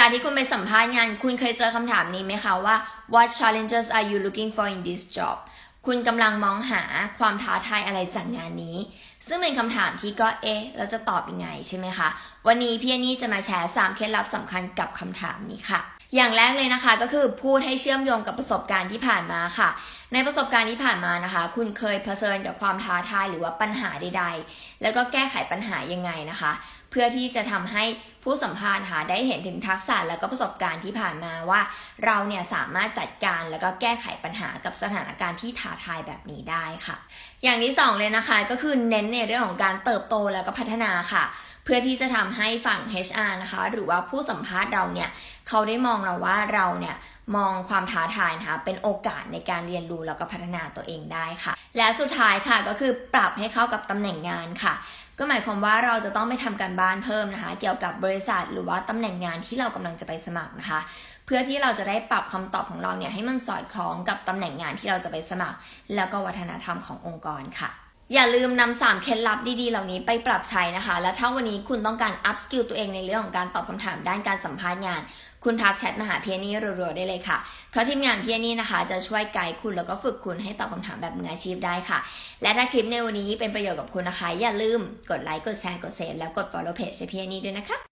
ลาที่คุณไปสัมภาษณ์งาน คุณเคยเจอคำถามนี้ไหมคะว่า what challenges are you looking for in this job คุณกำลังมองหาความท้าทายอะไรจากงานนี้ ซึ่งเป็นคำถามที่ก็เอ๊ะเราจะตอบยังไงใช่ไหมคะ วันนี้พี่นี่จะมาแชร์ 3 เคล็ดลับสำคัญกับคำถามนี้ค่ะ อย่างแรกเลยนะคะก็คือพูดให้เชื่อมโยงกับประสบการณ์ที่ผ่านมาค่ะ ในประสบการณ์ที่ผ่านมานะคะ คุณเคยเผชิญกับความท้าทายหรือว่าปัญหาใด ๆ แล้วก็แก้ไขปัญหายังไงนะคะ เพื่อที่จะทำให้ผู้สัมภาษณ์ค่ะได้เห็นถึงทักษะแล้วก็ประสบการณ์ที่ผ่านมาว่า เราเนี่ยสามารถจัดการแล้วก็แก้ไขปัญหากับสถานการณ์ที่ท้าทายแบบนี้ได้ค่ะ อย่างที่สองเลยนะคะก็คือเน้นในเรื่องของการเติบโตแล้วก็พัฒนาค่ะ พื่อที่จะทำให้ฝั่ง HR นะคะ หรือว่าผู้สัมภาษณ์เราเนี่ยเขาได้มองเราว่าเราเนี่ยมองความท้าทายนะคะเป็นโอกาสในการเรียนรู้แล้วก็พัฒนาตัวเองได้ค่ะ และสุดท้ายค่ะก็คือปรับให้เข้ากับตำแหน่งงานค่ะ ก็หมายความว่าเราจะต้องไปทำการบ้านเพิ่มนะคะ เกี่ยวกับบริษัท หรือว่าตำแหน่งงานที่เรากำลังจะไปสมัครนะคะ เพื่อที่เราจะได้ปรับคำตอบของเราเนี่ยให้มันสอดคล้องกับตำแหน่งงานที่เราจะไปสมัคร แล้วก็วัฒนธรรมขององค์กรค่ะ อย่าลืมนำสามเคล็ดลับดีๆ เหล่านี้ไปปรับใช้นะคะ และถ้าวันนี้คุณต้องการอัพสกิลตัวเองในเรื่องของการตอบคำถามด้านการสัมภาษณ์งาน คุณทักแชทมาหาเพียนี่รัวๆได้เลยค่ะ เพราะทีมงานเพียนี่นะคะ จะช่วยไกด์คุณแล้วก็ฝึกคุณให้ตอบคำถามแบบมืออาชีพได้ค่ะ และถ้าคลิปในวันนี้เป็นประโยชน์กับคุณนะคะ อย่าลืมกดไลค์ กดแชร์ กดเซฟแล้วกด follow page เพียนี่ด้วยนะคะ